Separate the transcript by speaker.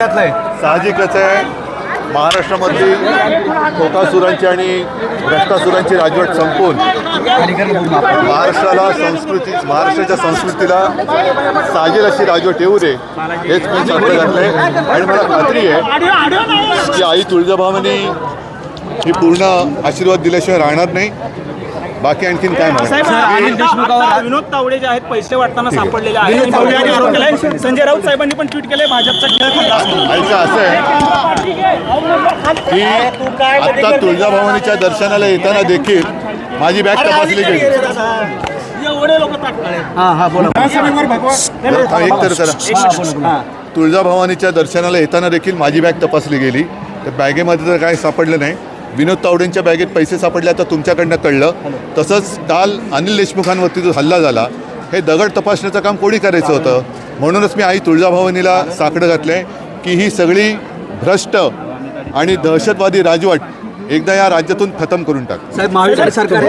Speaker 1: साहजिकच आहे. महाराष्ट्रामधली खोकासुरांची आणि भ्रष्टासुरांची राजवट संपून महाराष्ट्राला संस्कृती महाराष्ट्राच्या संस्कृतीला साजेल अशी राजवट येऊ दे हेच मी साकडं घातलंय आणि मला खात्री आहे की आई तुळजाभावानी ही पूर्ण आशीर्वाद दिल्याशिवाय राहणार नाही. बाकी आणखीन काय
Speaker 2: साहेब
Speaker 1: म्हणा
Speaker 2: अनिल देशमुखावर विनोद तावडे जे आहेत पैसे वाटताना सापडलेले आहेत. संजय राऊत साहेबांनी पण ट्विट केलंय भाजपचा खेळ खल्ला असतो.
Speaker 1: ऐका असं आहे. की आत्ता तुळजाभवानीच्या दर्शनाला येताना देखील माझी बॅग तपासली गेली.
Speaker 3: हा हा
Speaker 1: हा, एक तर करा तुळजाभवानीच्या दर्शनाला येताना देखील माझी बॅग तपासली गेली. तर बॅगेमध्ये तर काय सापडलं नाही. विनोद तावडेंच्या बॅगेत पैसे सापडले आता तुमच्याकडनं कळलं. तसंच काल अनिल देशमुखांवरती जो हल्ला झाला हे दगड तपासण्याचं काम कोणी करायचं होतं? म्हणूनच मी आई तुळजाभवानीला साकडं घातलं आहे की ही सगळी भ्रष्ट आणि दहशतवादी राजवट एकदा या राज्यातून खतम करून टाक.
Speaker 3: साहेब महाविकास सरकार